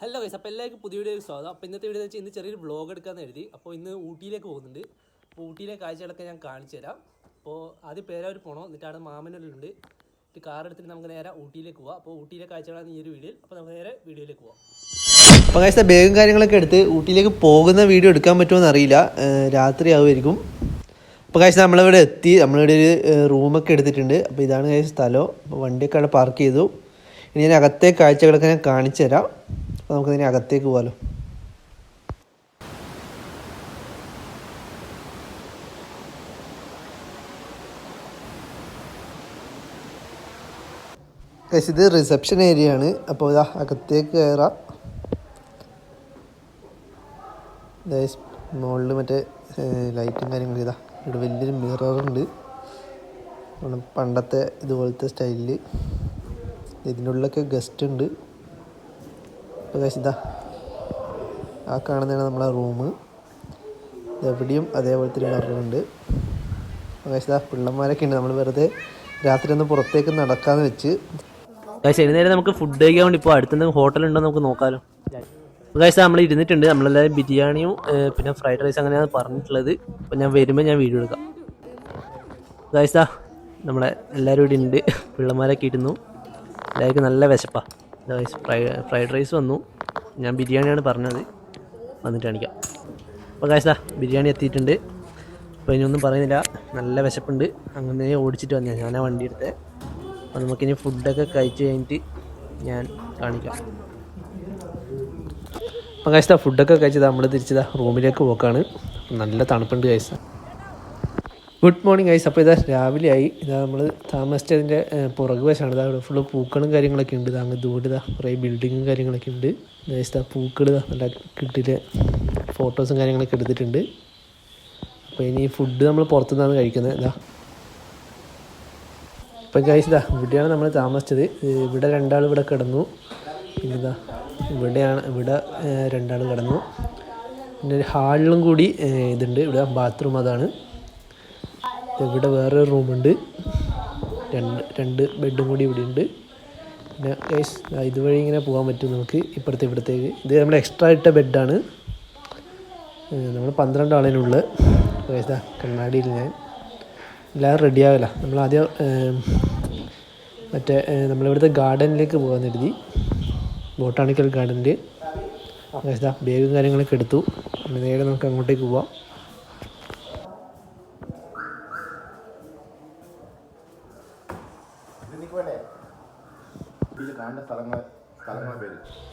Hello guys അപ്പോൾ എല്ലാവർക്കും പുതിയ വീഡിയോ സ്വാഗതം. അപ്പോൾ ഇന്നത്തെ വീഡിയോ വെച്ചാൽ ഇന്ന് ചെറിയൊരു വ്ളോഗ് എടുക്കാമെന്ന് എഴുതി അപ്പോൾ ഇന്ന് ഊട്ടിയിലേക്ക് പോകുന്നുണ്ട്. അപ്പോൾ ഊട്ടിയിലെ കാഴ്ചകളൊക്കെ ഞാൻ കാണിച്ചു തരാം. അപ്പോൾ ആദ്യം പേരവർ പോകണം എന്നിട്ട് അവിടെ മാമനുള്ളുണ്ട് എന്നിട്ട് കാർ എടുത്തിട്ട് നമുക്ക് നേരെ ഊട്ടിയിലേക്ക് പോവാം. അപ്പോൾ ഊട്ടിയിലെ കാഴ്ചകളാണ് ഈ ഒരു വീഡിയോയിൽ. അപ്പോൾ നമുക്ക് നേരെ വീഡിയോയിലേക്ക് പോവാം. അപ്പോൾ കഴിച്ച ബാഗും കാര്യങ്ങളൊക്കെ എടുത്ത് ഊട്ടിയിലേക്ക് പോകുന്ന വീഡിയോ എടുക്കാൻ പറ്റുമോ അറിയില്ല. രാത്രി ആവുമായിരിക്കും. അപ്പോൾ കഴിച്ച നമ്മളിവിടെ എത്തി. നമ്മളിവിടെ ഒരു റൂമൊക്കെ എടുത്തിട്ടുണ്ട്. അപ്പോൾ ഇതാണ് കഴിച്ച സ്ഥലം. അപ്പോൾ വണ്ടിയൊക്കെ അവിടെ പാർക്ക് ചെയ്തു. ഇനി ഞാൻ അകത്തെ കാഴ്ചകളൊക്കെ ഞാൻ കാണിച്ചു തരാം. അപ്പോൾ നമുക്കിതിനെ അകത്തേക്ക് പോകാമല്ലോ ഗൈസ് ഇത് റിസപ്ഷൻ ഏരിയ ആണ്. അപ്പോൾ ഇതാ അകത്തേക്ക് കയറാം മുകളിൽ മറ്റേ ലൈറ്റും കാര്യങ്ങളും ഇതാ. ഇവിടെ വലിയൊരു മിററുണ്ട് പണ്ടത്തെ ഇതുപോലത്തെ സ്റ്റൈലിൽ ഇതിനുള്ളൊക്കെ ഗസ്റ്റ് ഉണ്ട്. അപ്പോൾ ഇതാ. ആ കാണുന്നതാണ് നമ്മളെ റൂം. എവിടെയും അതേപോലെ തന്നെ അറിവുണ്ട് അപ്പോൾ പിള്ളന്മാരൊക്കെ ഉണ്ട്. നമ്മൾ വെറുതെ രാത്രി ഒന്ന് പുറത്തേക്ക് നടക്കാമെന്ന് വെച്ച്. ഗൈസ് ഇനി നമുക്ക് ഫുഡ് കഴിക്കാൻ വേണ്ടി ഇപ്പോൾ ഹോട്ടൽ ഉണ്ടോ നമുക്ക് നോക്കാമല്ലോ ഗൈസ് നമ്മൾ ഇരുന്നിട്ടുണ്ട്. നമ്മളെല്ലാവരും ബിരിയാണിയും പിന്നെ ഫ്രൈഡ് റൈസ് അങ്ങനെയാണ് പറഞ്ഞിട്ടുള്ളത്. അപ്പോൾ ഞാൻ വരുമ്പോൾ ഞാൻ വീഡിയോ എടുക്കാം. ഗൈസാ നമ്മളെ എല്ലാവരും ഇവിടെ ഉണ്ട്. പിള്ളന്മാരൊക്കെ ഇരുന്നു. എല്ലാവർക്കും നല്ല വിശപ്പാണ് ഫ്രൈഡ് റൈസ് വന്നു. ഞാൻ ബിരിയാണിയാണ് പറഞ്ഞത്. വന്നിട്ട് കാണിക്കാം. അപ്പോൾ കാശാ ബിരിയാണി എത്തിയിട്ടുണ്ട്. അപ്പോൾ ഇനിയൊന്നും പറയുന്നില്ല. നല്ല വിശപ്പുണ്ട്. അങ്ങനെ ഓടിച്ചിട്ട് വന്നു ഞാൻ ആ വണ്ടി എടുത്തത് അപ്പോൾ നമുക്കിനി ഫുഡൊക്കെ കഴിച്ച് കഴിഞ്ഞിട്ട് ഞാൻ കാണിക്കാം. അപ്പോൾ കഴിച്ചാ ഫുഡൊക്കെ കഴിച്ചതാ നമ്മൾ തിരിച്ചതാ റൂമിലേക്ക് പോക്കാണ്. നല്ല തണുപ്പുണ്ട് കഴിച്ച ഗുഡ് മോർണിംഗ് ഐസ് അപ്പോൾ ഇതാ രാവിലെ ആയി ഇതാ നമ്മൾ താമസിച്ചതിന്റെ പുറകു വശമാണ്. ഇതാ ഇവിടെ ഫുള്ള് പൂക്കളും കാര്യങ്ങളൊക്കെ ഉണ്ട്. ഇതാ അങ്ങ് ദൂരെ ഇതാ കുറേ ബിൽഡിങ്ങും കാര്യങ്ങളൊക്കെ ഉണ്ട്. ഇതാ പൂക്കൾ നല്ല കിട്ടിയ ഫോട്ടോസും കാര്യങ്ങളൊക്കെ എടുത്തിട്ടുണ്ട്. അപ്പോൾ ഇനി ഫുഡ് നമ്മൾ പുറത്തുനിന്നാണ് കഴിക്കുന്നത്. ഇതാ. ഇപ്പം ഗൈസ് ഇതാ ഇവിടെയാണ് നമ്മൾ താമസിച്ചത്. ഇവിടെ രണ്ടാൾ ഇവിടെ കിടന്നു. പിന്നെ ഇതാ ഇവിടെയാണ് ഇവിടെ രണ്ടാൾ കിടന്നു. പിന്നെ ഒരു ഹാളിലും കൂടി ഇതുണ്ട്. ഇവിടെ ബാത്റൂം അതാണ്. ഇവിടെ വേറെ റൂമുണ്ട്. രണ്ട് രണ്ട് ബെഡും കൂടി ഇവിടെ ഉണ്ട് പിന്നെ ഇതുവഴി ഇങ്ങനെ പോകാൻ പറ്റും നമുക്ക് ഇപ്പുറത്തെ ഇവിടത്തേക്ക്. ഇത് നമ്മൾ എക്സ്ട്രാ ഇട്ട ബെഡാണ്. നമ്മൾ പന്ത്രണ്ട് ആളിനുള്ള. ഗൈസ് കണ്ണാടിയിൽ ഞാൻ എല്ലാവരും റെഡിയാവില്ല നമ്മൾ ആദ്യം മറ്റേ നമ്മളിവിടുത്തെ ഗാർഡനിലേക്ക് പോകാൻ കരുതി. ബോട്ടാണിക്കൽ ഗാർഡനിൽ ബാഗും കാര്യങ്ങളൊക്കെ എടുത്തു. നേരെ നമുക്ക് അങ്ങോട്ടേക്ക് പോവാം.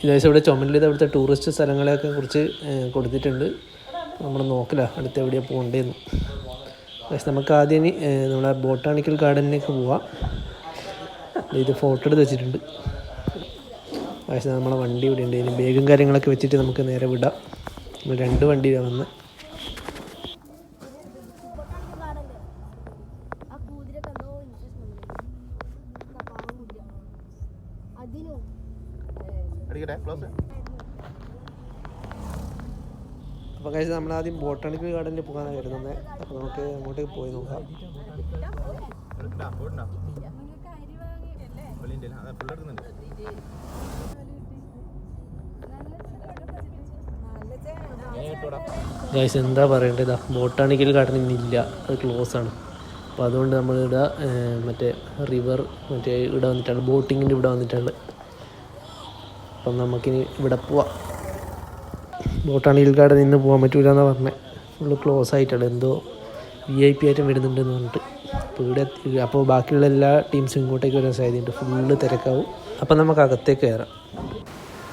ഇതേശം ഇവിടെ ചുമലിൽ അവിടുത്തെ ടൂറിസ്റ്റ് സ്ഥലങ്ങളെയൊക്കെ കുറിച്ച് കൊടുത്തിട്ടുണ്ട്. നമ്മൾ നോക്കില്ല അടുത്ത് എവിടെയാണ് പോകേണ്ടതെന്ന് പക്ഷെ നമുക്ക് ആദ്യം നമ്മളെ ബോട്ടാണിക്കൽ ഗാർഡനിലേക്ക് പോവാം. ഇത് ഫോട്ടോ എടുത്ത് വെച്ചിട്ടുണ്ട്. പക്ഷേ നമ്മളെ വണ്ടി ഇവിടെ ഉണ്ട്. ഇനി ബാഗും കാര്യങ്ങളൊക്കെ വെച്ചിട്ട് നമുക്ക് നേരെ വിടാം. നമ്മൾ രണ്ട് വണ്ടിയിലാണ് വന്നത് ആ എനിക്ക് അപ്പോൾ കഴിച്ച് നമ്മൾ ആദ്യം ബോട്ടാണിക്കൽ ഗാർഡനിൽ പോകാനാണ് കരുതുന്നത് അപ്പോൾ നമുക്ക് അങ്ങോട്ടേക്ക് പോയി നോക്കാം. ഗൈസ് എന്താ പറയേണ്ടത്? ഇതാ ബോട്ടാണിക്കൽ ഗാർഡൻ ഇന്നില്ല അത് ക്ലോസ് ആണ്. അപ്പോൾ അതുകൊണ്ട് നമ്മളിവിടെ മറ്റേ റിവർ മറ്റേ ഇവിടെ വന്നിട്ടാണ് ബോട്ടിങ്ങിന്റെ ഇവിടെ വന്നിട്ടാണ് അപ്പം നമുക്കിനി ഇവിടെ പോവാം. ബോട്ടാണിക്കൽ ഗാർഡൻ ഇന്ന് പോകാൻ പറ്റൂല എന്നാണ് പറഞ്ഞത് ഫുള്ള് ക്ലോസ് ആയിട്ടാണ്. എന്തോ വി ഐ പി ആയിട്ടും വരുന്നുണ്ടെന്ന് പറഞ്ഞിട്ട്. അപ്പോൾ ഇവിടെ അപ്പോൾ ബാക്കിയുള്ള എല്ലാ ടീംസും ഇങ്ങോട്ടേക്ക് വരാൻ സാധ്യതയുണ്ട്. ഫുള്ള് തിരക്കാവും. അപ്പം നമുക്ക് അകത്തേക്ക് കയറാം.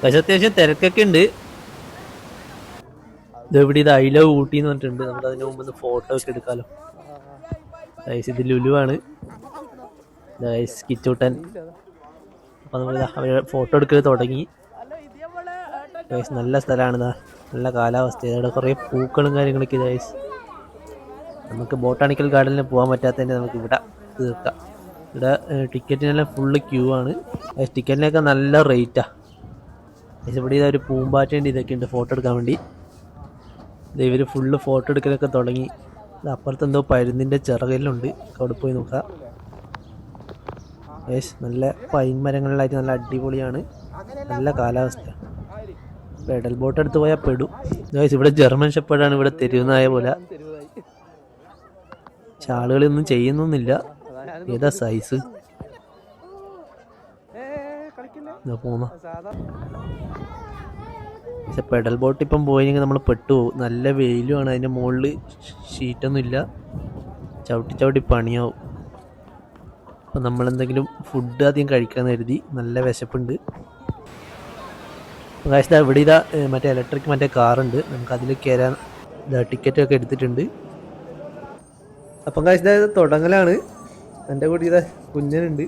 പക്ഷേ അത്യാവശ്യം തിരക്കൊക്കെ ഉണ്ട്. ഇതെവിടെ ഇത് ഐ ലവ് ഊട്ടി എന്ന് പറഞ്ഞിട്ടുണ്ട്. നമ്മൾ അതിന് മുമ്പ് ഫോട്ടോ ഒക്കെ എടുക്കാമല്ലോ ഗൈസ് ഇത് ലുലുവാണ് ഗൈസ് കിച്ചൂട്ടൻ അപ്പോൾ നമ്മൾ ഫോട്ടോ എടുക്കൽ തുടങ്ങി. ഗൈസ് നല്ല സ്ഥലമാണ് നല്ല കാലാവസ്ഥ ഇവിടെ കുറേ പൂക്കളും കാര്യങ്ങളൊക്കെ ഗൈസ് നമുക്ക് ബോട്ടാണിക്കൽ ഗാർഡനിൽ പോകാൻ പറ്റാത്തതിന്റെ നമുക്ക് ഇവിടെ തീർക്കാം. ഇവിടെ ടിക്കറ്റിനെല്ലാം ഫുള്ള് ക്യൂ ആണ്. ടിക്കറ്റിനൊക്കെ നല്ല റേറ്റാണ് ഇവിടെ ഇതൊരു പൂമ്പാറ്റേന്റെ ഇതൊക്കെ ഉണ്ട് ഫോട്ടോ എടുക്കാൻ വേണ്ടി. ഇവർ ഫുള്ള് ഫോട്ടോ എടുക്കലൊക്കെ തുടങ്ങി. അപ്പുറത്ത് എന്തോ പരുന്നിന്റെ ചിറകലുണ്ട്. അവിടെ പോയി നോക്കാം. നല്ല പൈൻ മരങ്ങളിലായിട്ട് നല്ല അടിപൊളിയാണ്. നല്ല കാലാവസ്ഥ. പെഡൽ ബോട്ട് എടുത്ത് പോയാൽ പെടും. ഇവിടെ ജർമ്മൻ ഷെപ്പേഡാണ് ഇവിടെ തെരുവുന്നായ പോലെ. ചാളുകളൊന്നും ആളുകളൊന്നും ചെയ്യുന്നൊന്നുമില്ല. ഏതാ സൈസ് പോന്ന. പക്ഷെ പെഡൽ ബോട്ട് ഇപ്പം പോയെങ്കിൽ നമ്മൾ പെട്ടുപോകും. നല്ല വെയിലുമാണ് അതിന്റെ മുകളിൽ ഷീറ്റൊന്നും ഇല്ല ചവിട്ടി ചവിട്ടി പണിയാവും. അപ്പം നമ്മളെന്തെങ്കിലും ഫുഡ് ആദ്യം കഴിക്കാൻ കരുതി നല്ല വിശപ്പുണ്ട്. കാശ് ഇവിടെ ഇതാ മറ്റേ ഇലക്ട്രിക് മറ്റേ കാറുണ്ട് നമുക്ക് അതിൽ കയറാൻ ഇതാ ടിക്കറ്റ് ഒക്കെ എടുത്തിട്ടുണ്ട്. അപ്പം കാശ് തുടങ്ങലാണ്. എന്റെ കൂടി ഇതാ കുഞ്ഞനുണ്ട്.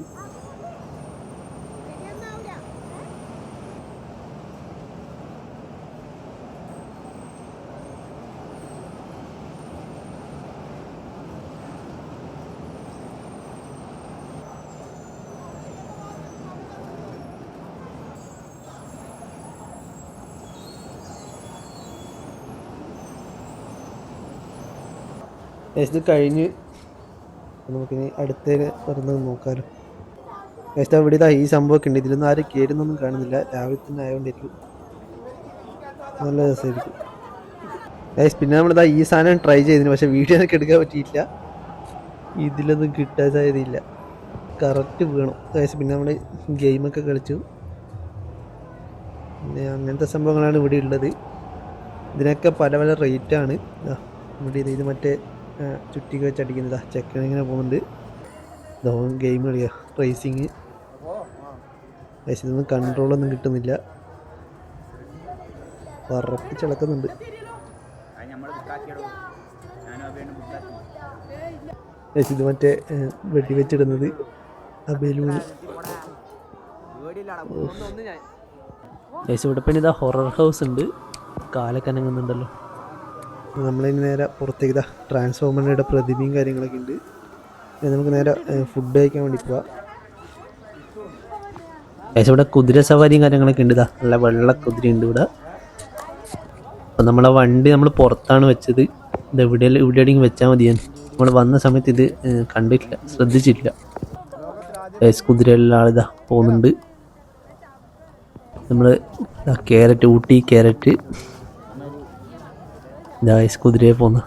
ഇത് കഴിഞ്ഞ് നമുക്കിനി അടുത്തതിന് വരുന്നത് നോക്കാമല്ലോ ഏഷ്ടാ അവിടെ ഇതാ ഈ സംഭവമൊക്കെ ഉണ്ട്. ഇതിലൊന്നും ആരും കയറുന്നൊന്നും കാണുന്നില്ല. രാവിലെ തന്നെ ആയതുകൊണ്ടിരിക്കും നല്ല രസമായിരിക്കും ഏസ് പിന്നെ നമ്മളിതാ ഈ സാധനം ട്രൈ ചെയ്തിന്. പക്ഷേ വീഡിയോ എടുക്കാൻ പറ്റിയില്ല ഇതിലൊന്നും കിട്ടാൻ സാധ്യതയില്ല. കറക്റ്റ് വീണു. ഏസ് പിന്നെ നമ്മൾ ഗെയിമൊക്കെ കളിച്ചു. പിന്നെ അങ്ങനത്തെ സംഭവങ്ങളാണ് ഇവിടെ ഉള്ളത്. ഇതിനൊക്കെ പല പല റേറ്റാണ് ഇവിടെ ഇത് മറ്റേ ചുറ്റിക്ക് വെച്ച് അടിക്കുന്നത് ചെക്കൻ ഇങ്ങനെ പോകുന്നുണ്ട്. ഇതാവും ഗെയിം കളിയാ. റേസിങ് ഇതൊന്നും കൺട്രോളൊന്നും കിട്ടുന്നില്ല. വറപ്പിച്ചിളക്കുന്നുണ്ട് ഇത് മറ്റേ വെടി വെച്ചിടുന്നത് ആ ബലൂൺ ഇവിടെ പിന്നെ ഇതാ ഹൊറർ ഹൗസ് ഉണ്ട്. കാലൊക്കെ അനങ്ങുന്നുണ്ടല്ലോ നമ്മളിനി നേരെ പുറത്തേക്ക് ഇതാ ട്രാൻസ്ഫോമറിന്റെ പ്രതിമയും കാര്യങ്ങളൊക്കെ ഉണ്ട്. നമുക്ക് നേരെ ഫുഡ് കഴിക്കാൻ വേണ്ടി പോവാം. ഏകദേശം ഇവിടെ കുതിര സവാരിയും കാര്യങ്ങളൊക്കെ ഉണ്ട് ഇതാ നല്ല വെള്ള കുതിര ഉണ്ട് ഇവിടെ. അപ്പം നമ്മളെ വണ്ടി നമ്മൾ പുറത്താണ് വെച്ചത്. ഇത് എവിടെ ഇവിടെ എവിടെയെങ്കിലും വെച്ചാൽ മതിയാണ് നമ്മൾ വന്ന സമയത്ത് ഇത് കണ്ടിട്ടില്ല ശ്രദ്ധിച്ചിട്ടില്ല. കുതിരയിലുള്ള ആളിതാ പോകുന്നുണ്ട്. നമ്മൾ ക്യാരറ്റ് ഊട്ടി ക്യാരറ്റ് ഗായ്സ് കുതിരയെ പോന്ന.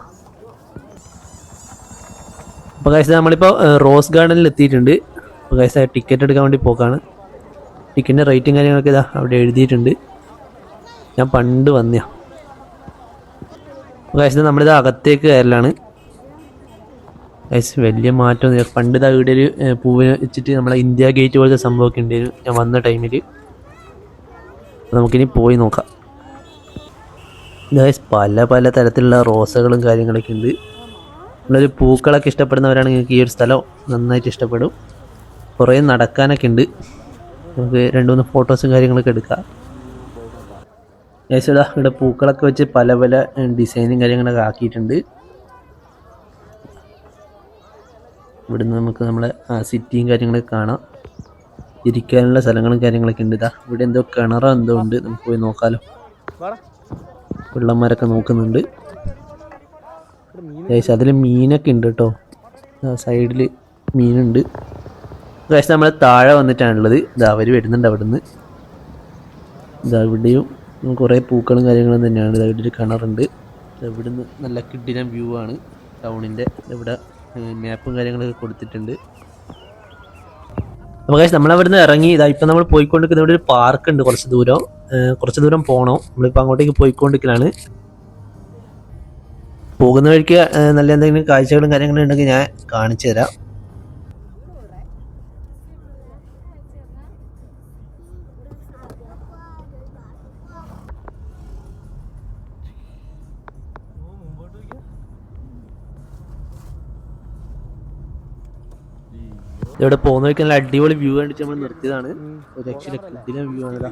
അപ്പോൾ ഗായ്സ് നമ്മളിപ്പോ റോസ് ഗാർഡനിൽ എത്തിയിട്ടുണ്ട്. അപ്പോൾ ഗായ്സ് ടിക്കറ്റ് എടുക്കാൻ വേണ്ടി പോക്കാണ്. ടിക്കറ്റിന്റെ റേറ്റും കാര്യങ്ങളൊക്കെ ഇതാ അവിടെ എഴുതിയിട്ടുണ്ട്. ഞാൻ പണ്ട് വന്നയാ. അപ്പോൾ ഗായ്സ് നമ്മളിത് അകത്തേക്ക് കയറലാണ്. വലിയ മാറ്റം പണ്ട് ഇതാ ഇവിടെ ഏഹ്, വെച്ചിട്ട് നമ്മളെ ഇന്ത്യ ഗേറ്റ് പോലത്തെ സംഭവമൊക്കെ ഉണ്ടായിരുന്നു. ഞാൻ വന്ന ടൈമിൽ നമുക്കിനി പോയി നോക്കാം. ഗൈസ് പല പല തരത്തിലുള്ള റോസകളും കാര്യങ്ങളൊക്കെ ഉണ്ട്. നമ്മളൊരു പൂക്കളൊക്കെ ഇഷ്ടപ്പെടുന്നവരാണെങ്കിൽ നിങ്ങൾക്ക് ഈ ഒരു സ്ഥലം നന്നായിട്ട് ഇഷ്ടപ്പെടും. കുറേ നടക്കാനൊക്കെ ഉണ്ട്. നമുക്ക് രണ്ട് മൂന്ന് ഫോട്ടോസും കാര്യങ്ങളൊക്കെ എടുക്കാം. ഗൈസ് ഇവിടെ പൂക്കളൊക്കെ വെച്ച് പല പല ഡിസൈനും കാര്യങ്ങളൊക്കെ ആക്കിയിട്ടുണ്ട്. ഇവിടുന്ന് നമുക്ക് നമ്മളെ സിറ്റിയും കാര്യങ്ങളൊക്കെ കാണാം. ഇരിക്കാനുള്ള സ്ഥലങ്ങളും കാര്യങ്ങളൊക്കെ ഉണ്ട്. ഇതാ ഇവിടെ എന്തോ കിണറോ എന്തോ ഉണ്ട്. നമുക്ക് പോയി നോക്കാലോ. പിള്ളന്മാരൊക്കെ നോക്കുന്നുണ്ട്. ഗൈസ് അതിൽ മീനൊക്കെ ഉണ്ട് കേട്ടോ സൈഡിൽ മീനുണ്ട്. ഗൈസ് നമ്മൾ താഴെ വന്നിട്ടാണുള്ളത്. ഇതാ അവർ വരുന്നുണ്ട് അവിടുന്ന്. ഇതാ ഇവിടെയും കുറേ പൂക്കളും കാര്യങ്ങളും തന്നെയാണ്. ഇതാ ഇവിടെ ഒരു കിണറുണ്ട്. ഇവിടെ ഇവിടുന്ന് നല്ല കിഡിലം വ്യൂ ആണ്. ടൗണിന്റെ ഇവിടെ മാപ്പും കാര്യങ്ങളൊക്കെ കൊടുത്തിട്ടുണ്ട്. അപ്പോൾ നമ്മൾ നമ്മളവിടുന്ന് ഇറങ്ങി ഇതാ ഇപ്പം നമ്മൾ പോയിക്കൊണ്ടിരിക്കുന്ന ഇവിടെ ഒരു പാർക്ക് ഉണ്ട് കുറച്ച് ദൂരം. കുറച്ച് ദൂരം പോകണം നമ്മളിപ്പോൾ അങ്ങോട്ടേക്ക് പോയിക്കൊണ്ടിരിക്കലാണ്. പോകുന്ന വഴിക്ക് നല്ല എന്തെങ്കിലും കാഴ്ചകളും കാര്യങ്ങളും ഉണ്ടെങ്കിൽ ഞാൻ കാണിച്ചു തരാം ഇവിടെ പോകുന്ന വഴിക്ക് നല്ല അടിപൊളി വ്യൂ കണ്ടിട്ട് നമ്മൾ നിർത്തിയതാണ്. രക്ഷയിലെ വ്യൂ ആണ്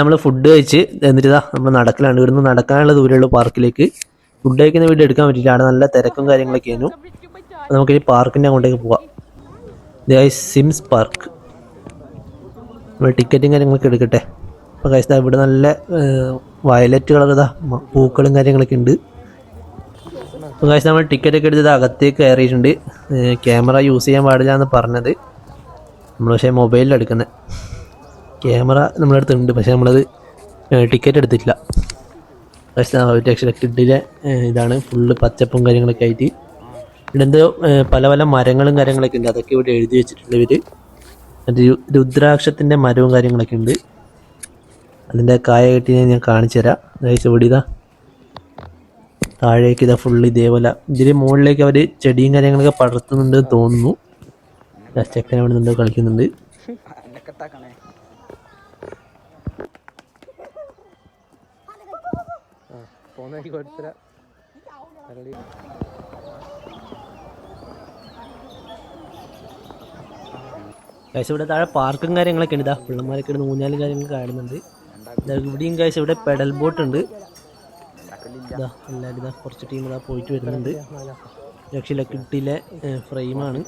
നമ്മൾ ഫുഡ് കഴിച്ച് എന്നിട്ട് ഇതാ നമ്മൾ നടക്കലാണ്. ഇവിടുന്ന് നടക്കാനുള്ള ദൂരമുള്ള പാർക്കിലേക്ക് ഫുഡ് കഴിക്കുന്ന വീട് എടുക്കാൻ പറ്റില്ല അവിടെ നല്ല തിരക്കും കാര്യങ്ങളൊക്കെ ആയിരുന്നു. നമുക്ക് ഈ പാർക്കിന്റെ അങ്ങോട്ടേക്ക് പോവാം. ഇതായി സിംസ് പാർക്ക് നമ്മൾ ടിക്കറ്റും കാര്യങ്ങളൊക്കെ എടുക്കട്ടെ. അപ്പോൾ കഴിച്ചാൽ ഇവിടെ നല്ല വയലറ്റ് കളർ ഇതാ പൂക്കളും കാര്യങ്ങളൊക്കെ ഉണ്ട്. അപ്പോൾ കാശ് നമ്മൾ ടിക്കറ്റ് ഒക്കെ എടുത്തത് അകത്തേക്ക് കയറിയിട്ടുണ്ട്. ക്യാമറ യൂസ് ചെയ്യാൻ പാടില്ല എന്ന് പറഞ്ഞത് നമ്മൾ പക്ഷേ മൊബൈലിൽ എടുക്കുന്നത് ക്യാമറ നമ്മുടെ അടുത്തുണ്ട് പക്ഷേ നമ്മളത് ടിക്കറ്റ് എടുത്തിട്ടില്ല. പക്ഷേ കിഡിലെ ഇതാണ് ഫുള്ള് പച്ചപ്പും കാര്യങ്ങളൊക്കെ ആയിട്ട്. ഇവിടെ എന്തോ പല പല മരങ്ങളും കാര്യങ്ങളൊക്കെ ഉണ്ട്. അതൊക്കെ ഇവിടെ എഴുതി വെച്ചിട്ടുണ്ട് ഇവർ മറ്റേ രു- മരവും കാര്യങ്ങളൊക്കെ ഉണ്ട്. അതിന്റെ കായ കെട്ടി ഞാൻ കാണിച്ചു തരാം ഇവിടെ ഇതാ. താഴേക്ക് ഇതാ ഫുള്ള് ഇതേപോലെ. ഇതിന് മുകളിലേക്ക് അവർ ചെടിയും കാര്യങ്ങളൊക്കെ പടർത്തുന്നുണ്ട് തോന്നുന്നു. ചെക്കൻ അവിടെ നിന്ന് കളിക്കുന്നുണ്ട്. കാശ് ഇവിടെ താഴെ പാർക്കും കാര്യങ്ങളൊക്കെ ഉണ്ട്. ഇതാ പിള്ളമാരൊക്കെ ഇടുന്ന ഊഞ്ഞാലും കാര്യങ്ങളൊക്കെ ആടുന്നുണ്ട് ദാ ഇവിടെയും കാശ് ഇവിടെ പെഡൽ ബോട്ട് ഉണ്ട്. ഇതാ എല്ലാവരും ഇതാ കുറച്ച് ടീം ഇതാ പോയിട്ട് വരുന്നുണ്ട്. രക്ഷയിലെ ഫ്രെയിമാണ്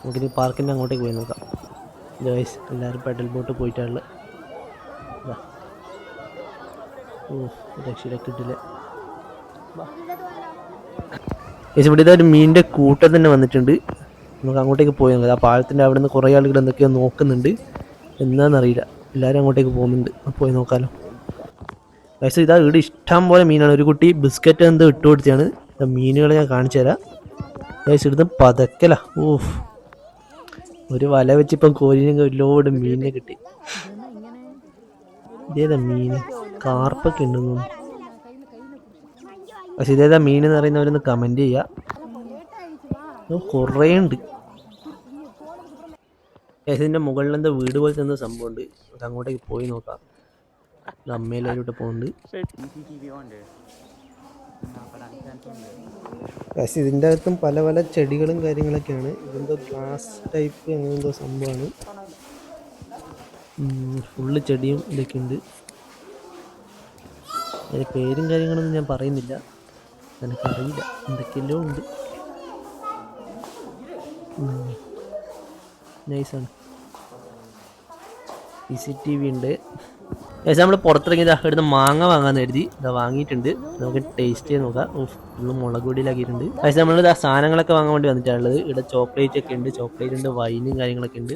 നമുക്കിനി പാർക്കിന്റെ അങ്ങോട്ടേക്ക് പോയി നോക്കാം. ജോയ്സ് എല്ലാവരും പെഡൽ ബോട്ട് പോയിട്ടാണുള്ളത്. ഇതാ. കിട്ടിയിലെ രക്ഷയിലെ ഗൈസ് ഇവിടെ ഇതൊരു മീനിന്റെ കൂട്ടം തന്നെ വന്നിട്ടുണ്ട്. നമുക്ക് അങ്ങോട്ടേക്ക് പോയി നോക്കാം. ആ പാലത്തിന്റെ അവിടെ നിന്ന് കുറേ ആളുകൾ എന്തൊക്കെയോ നോക്കുന്നുണ്ട്. എന്താണെന്നറിയില്ല. എല്ലാവരും അങ്ങോട്ടേക്ക് പോകുന്നുണ്ട്. പോയി നോക്കാമല്ലോ പക്ഷേ ഇതാ ഇവിടെ ഇഷ്ടം പോലെ മീനാണ്. ഒരു കുട്ടി ബിസ്ക്കറ്റ് എന്ത് ഇട്ട് കൊടുത്തിയാണ് മീനുകൾ ഞാൻ കാണിച്ചു തരാം. ഗൈസ് ഇവിടുന്ന് പതക്കല. ഓഫ് ഒരു വല വെച്ച് ഇപ്പം ഒരുപാട് മീനിനെ കിട്ടി. ഇതേതാ മീൻ കാർപ്പൊക്കെ ഉണ്ടെന്ന് പക്ഷെ ഇതേതാ മീൻ എന്ന് പറയുന്നവരൊന്ന് കമന്റ് ചെയ്യുക കുറേ ഉണ്ട്. ഇതിന്റെ മുകളിൽ എന്താ വീട് പോലത്തെ എന്തോ സംഭവമുണ്ട് അങ്ങോട്ടേക്ക് പോയി നോക്കാം. അമ്മയിലോട്ട് ഇതിന്റെ അകത്തും പല പല ചെടികളും കാര്യങ്ങളൊക്കെയാണ്. ഇതെന്തോ ഗ്ലാസ് ടൈപ്പ് അങ്ങനെ എന്തോ സംഭവമാണ്. ഫുള്ള് ചെടിയും ഇതൊക്കെ ഉണ്ട്. അതിന്റെ പേരും കാര്യങ്ങളൊന്നും ഞാൻ പറയുന്നില്ല. എനിക്കറിയില്ല. എന്തൊക്കെയല്ലോ ഉണ്ട്. നൈസാണ് സി സി ടി വി ഉണ്ട്. ഏകദേശം നമ്മൾ പുറത്തിറങ്ങിയത് ഇവിടുന്ന് മാങ്ങ വാങ്ങാന്ന് കരുതി. ഇതാ വാങ്ങിയിട്ടുണ്ട്. നമുക്ക് ടേസ്റ്റ് ചെയ്ത് നോക്കാം. ഫുള്ള് മുളക് പൊടിയിലാക്കിയിട്ടുണ്ട്. ഏകദേശം നമ്മൾ ഇതാ സാധനങ്ങളൊക്കെ വാങ്ങാൻ വേണ്ടി വന്നിട്ടുള്ളത്. ഇവിടെ ചോക്ലേറ്റ് ഒക്കെ ഉണ്ട്. ചോക്ലേറ്റ് ഉണ്ട് വൈനും കാര്യങ്ങളൊക്കെ ഉണ്ട്.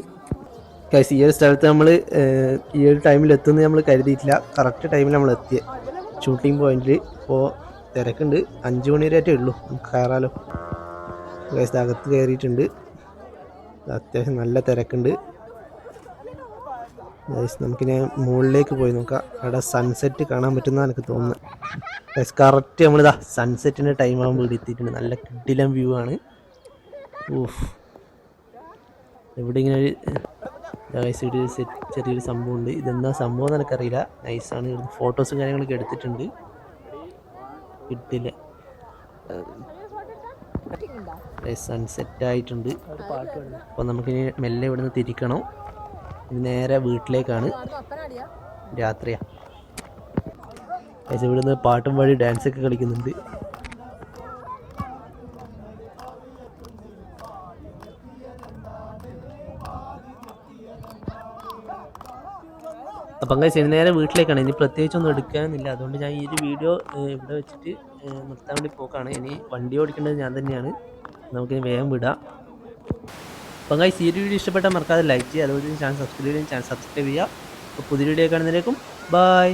ഈ ഒരു സ്ഥലത്ത് നമ്മൾ ഈ ഒരു ടൈമിൽ എത്തുമെന്ന് നമ്മൾ കരുതിയിട്ടില്ല. കറക്റ്റ് ടൈമിൽ നമ്മൾ എത്തിയത് ഷൂട്ടിംഗ് പോയിന്റിൽ ഇപ്പോൾ തിരക്കുണ്ട്. അഞ്ച് മണി വരെയായിട്ടേ ഉള്ളൂ. നമുക്ക് കയറാലോ. അകത്ത് കയറിയിട്ടുണ്ട്. അത്യാവശ്യം നല്ല തിരക്കുണ്ട്. നമുക്കിനി മുകളിലേക്ക് പോയി നോക്കാം. അവിടെ സൺസെറ്റ് കാണാൻ പറ്റുന്ന എനിക്ക് തോന്നുന്നു. കറക്റ്റ് നമ്മളിതാ സൺസെറ്റിന്റെ ടൈം ആകുമ്പോൾ ഇവിടെ എത്തിയിട്ടുണ്ട്. നല്ല കിട്ടിലം വ്യൂ ആണ്. ഊഫ് ഇവിടെ ഇങ്ങനെ ഒരു ഗൈസ് ഇവിടെ ഒരു സെറ്റ് ചെറിയൊരു സംഭവം ഉണ്ട് ഇതെന്താ സംഭവം എന്ന് എനിക്കറിയില്ല. നൈസാണ് ഇവിടുന്ന് ഫോട്ടോസും കാര്യങ്ങളൊക്കെ എടുത്തിട്ടുണ്ട്. കിട്ടില്ല. സൺസെറ്റ് ആയിട്ടുണ്ട്. അപ്പോൾ നമുക്കിനി മെല്ലെ ഇവിടുന്ന് തിരിക്കണം. നേരെ വീട്ടിലേക്കാണ് രാത്രിയാ. ഗൈസ് ഇവിടുന്ന് പാട്ടും പാടി ഡാൻസ് ഒക്കെ കളിക്കുന്നുണ്ട്. അപ്പം അങ്ങനെ നേരെ വീട്ടിലേക്കാണ്. ഇനി പ്രത്യേകിച്ചൊന്നും എടുക്കാനില്ല അതുകൊണ്ട് ഞാൻ ഈ ഒരു വീഡിയോ ഇവിടെ വെച്ചിട്ട് നിർത്താൻ വേണ്ടി പോക്കാണ്. ഇനി വണ്ടി ഓടിക്കേണ്ടത് ഞാൻ തന്നെയാണ്. നമുക്കിനി വേഗം വിടാം. അപ്പം ഗൈസ് ഈ വീഡിയോ ഇഷ്ടപ്പെട്ടാൽ മറക്കാതെ ലൈക്ക് ചെയ്യുക. അതുപോലെ ചാനൽ സബ്സ്ക്രൈബ് ചെയ്യുക. ചാനൽ സബ്സ്ക്രൈബ് ചെയ്യുക. അപ്പോൾ പുതിയ വീഡിയോ കാണുന്നതിലേക്കും ബൈ